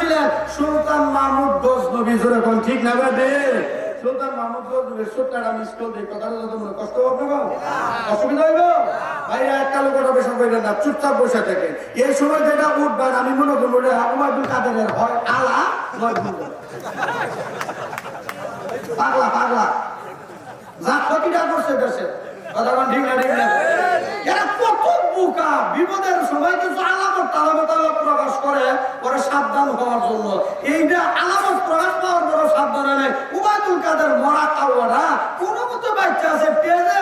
ছিলেন সুলতান মাহমুদ গজনবী, জোরে কোন ঠিক না বেদে সুলতান মাহমুদ গজনবী সত্যটা মিস করলে এই কথাটা তো তোমরা কষ্ট হবে না অসুবিধা হইব? ভাইরা, একটা লোক ওটা বেশি করে না, চুপচাপ বসে থাকে। এই সময় যেটা উঠবেন আমি মনে করব যে উমাদুল কাদের হয় আলা, নয়। পাগলা পাগলা। যা ক্ষতিটা করছে দেশে। কথা কোন ঠিক না ঠিক না? কত বিপদের সময় কিছু আলামত তালামত প্রকাশ করে, ওরা সাবধান হওয়ার জন্য। এইটা আলামত প্রকাশ পাওয়ার পর সাবধান নাই। উবাদুল কাদের মরা কাওয়ারা কোন মতো বাচ্চা আছে পেজে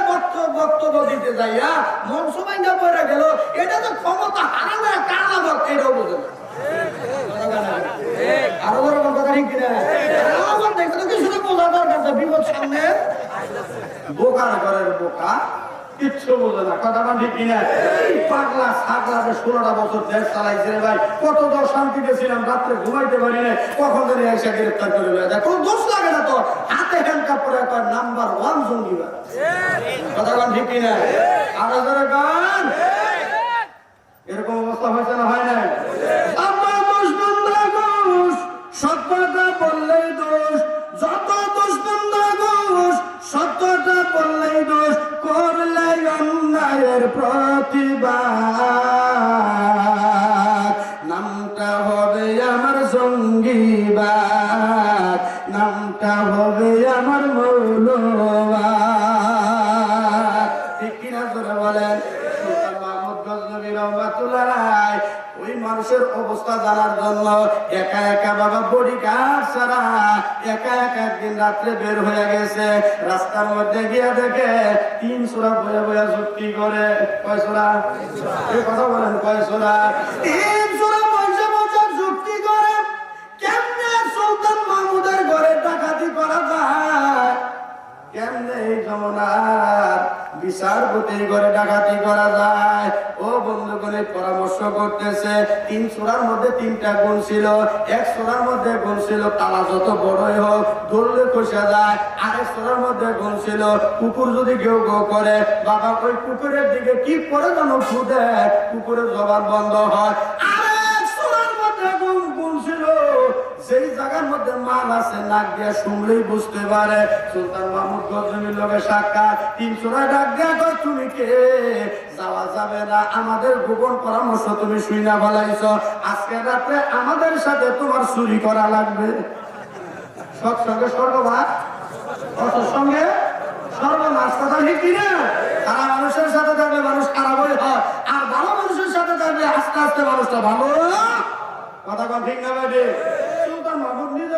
বক্তব্য দিতে যাইয়া মঞ্চ ভাঙ্গা পড়ে গেল। এটা তো ক্ষমতা হারানোর একটা আলামত, এটাও বোঝে না। আরও বড় কথা ঠিক কিনা? আলামত দেখে তো কিছু বোঝা দরকার বিপদ সামনে। বোকার ঘরের বোকা। কিচ্ছু বোঝে না। কথাটা ঠিক কিনা? পাগলা ছাগলা যে ষোলোটা বছর দেশ চালাইছে রে ভাই। কত দশ শান্তিতে ছিলাম, রাত্রে ঘুমাইতে পারি না কখন ধরে এসে গ্রেপ্তার করে যায় কোনো দোষ লাগে না তো হাতে হ্যান্ডকাপ করে একটা নাম্বার ওয়ান জঙ্গিবা কথাটা ঠিক কিনা? আরও ধরে গান এরকম অবস্থা হয়েছে না হয় নাই? আমার দোষ বন্ধা সত্যটা বললেই দোষ। অন্যায়ের প্রতিবাদ রহমাতুল্লাহ ওই মানুষের অবস্থা জানার জন্য একা একা বাবা বডি গার্ড ছাড়া একা একা একদিন রাত্রে বের হয়ে গেছে। রাস্তার মধ্যে গিয়ে দেখে তিন সোরা বয়ে বয়ে যুক্তি করে। কয় সোরা? কথা বলেন, কয় সোরা? তিন সোরা যুক্তি করে। কেমনে সুলতান মাহমুদের ঘরে ডাকাতি কেমনে এই জমনার বিচারপতির ঘরে ডাকাতি করা যায়। ও বন্ধুগণের পরামর্শ করতেছে, তিন সোরার মধ্যে তিনটা গুণ ছিল। এক সোরার মধ্যে গুণ ছিল, তালা যত বড়ই হোক, ধরলে খসে যায়। আরেক সোরার মধ্যে গুণ ছিল, কুকুর যদি কেউ গো করে, বাবা ওই কুকুরের দিকে কি করে যেন ফুটে কুকুরের জবান বন্ধ হয়। সেই মধ্যে মাল আছে নাক দিয়া শুনলেই বুঝতে পারে। সুলতান মাহমুদ গজনীর লগে সাক্ষাৎ, তিন ডাক দিয়া কয়, তুমি কে? যাওয়া যাবে না, আমাদের গোপন পরামর্শ তুমি শুই না বলাইছ আজকে রাত্রে আমাদের সাথে তোমার চুরি করা লাগবে। সৎসঙ্গে স্বর্গবাস সঙ্গে? সর্বনাশ কথা ঠিক কিনা খারাপ মানুষের সাথে থাকলে মানুষ খারাপই হয়, আর ভালো মানুষের সাথে থাকলে আস্তে আস্তে মানুষটা ভালো। কথা কন ঠিক না ভাই সুলতান মাহমুদ নিজের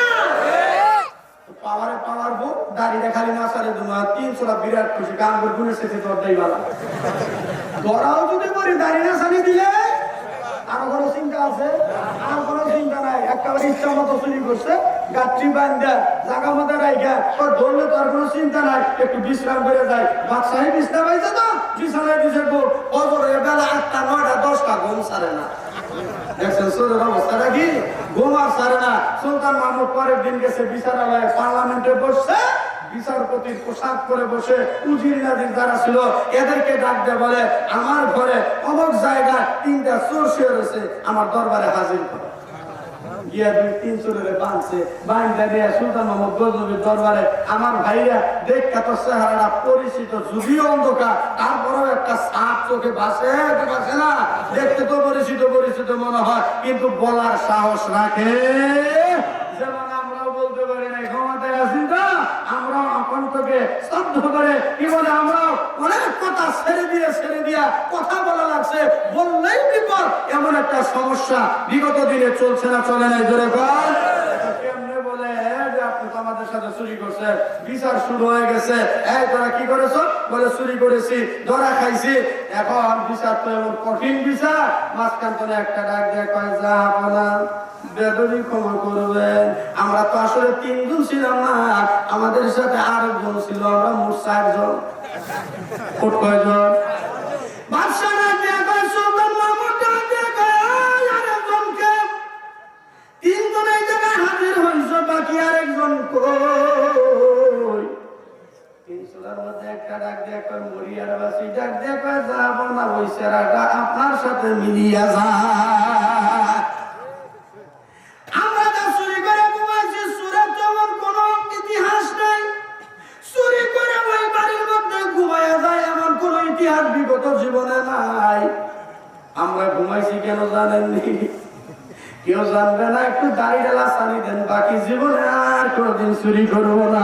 পাওয়ারে পাওয়ার বউ দাঁড়িয়ে খালি না সারে দুমা তিনশোটা বিরাট খুশি করে গুণের শেষে তোর দেই বালা। ধরাও যদি করি দাঁড়িয়ে না সারি দিলে আর কোনো চিন্তা আছে? আর কোনো চিন্তা নাই। একেবারে ইচ্ছা মতো চুরি করছে গাছটি বান্ধা, জাগা মতো রাইখা, তোর ধরলে তোর কোনো চিন্তা নাই। একটু বিশ্রাম করে যায় বাদশাহী বিশ্রাম হয়েছে তো? বিছানায় দিছে গো অজর বেলা আটটা, নয়টা, দশটা, ঘুম সারে না। দেখছেন সোরের অবস্থাটা কি ঘুমার সারে না। সুলতান মাহমুদ পরের দিন গেছে বিচারালয়ে, পার্লামেন্টে বসছে বিচারপতির পোশাক করে বসে উজির নাজির যারা ছিল, এদেরকে ডাক বলে, আমার ঘরে অমুক জায়গা তিনটা চোর শুয়ে রয়েছে, আমার দরবারে হাজির করো। একটা চোখে ভাসে না। দেখতে তো পরিচিত পরিচিত মনে হয়, কিন্তু বলার সাহস রাখে। যেমন আমরাও বলতে পারি না ক্ষমতায় আছি আমরাও শ্রদ্ধ করে কি বলে আমরা অনেক কথা ছেড়ে দিয়ে, ছেড়ে দিয়া কথা বলা লাগছে। বললেই বিপদ, এমন একটা সমস্যা বিগত দিনে চলছে না, চলে নাই ধরে কর কেমনে বলে যে আপনি তো আমাদের সাথে চুরি করছেন বিচার শুরু হয়ে গেছে। এই, তোরা কি করেছ? বলে, চুরি করেছি, ধরা খাইছি। এখন বিচার তো এমন কঠিন বিচার। মাঝখান তোলে একটা ডাক দিয়ে, কয়, যা বলা, বেদবি ক্ষমা করবেন আমরা তো আসলে তিনজন ছিলাম না। আমাদের সাথে আরেকজন ছিল, আমরা মোট চারজন। কয়জন? একটা ডাক দিয়ে মরিয়ার বাসি ডাক দিয়ে কয় যাব না ওই সেরাটা আপনার সাথে মিলিয়া আমরা যা ঘুমাইছি সুরের যেমন কোনো ইতিহাস জানবে না, একটু দাড়ি ডালা সানি দেন, বাকি জীবনে আর কোনোদিন চুরি করব না।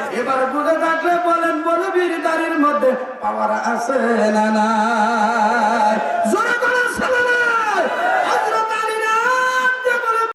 এবার বুঝে থাকলে বলেন বলবীর দাড়ির মধ্যে পাওয়ার আছে না না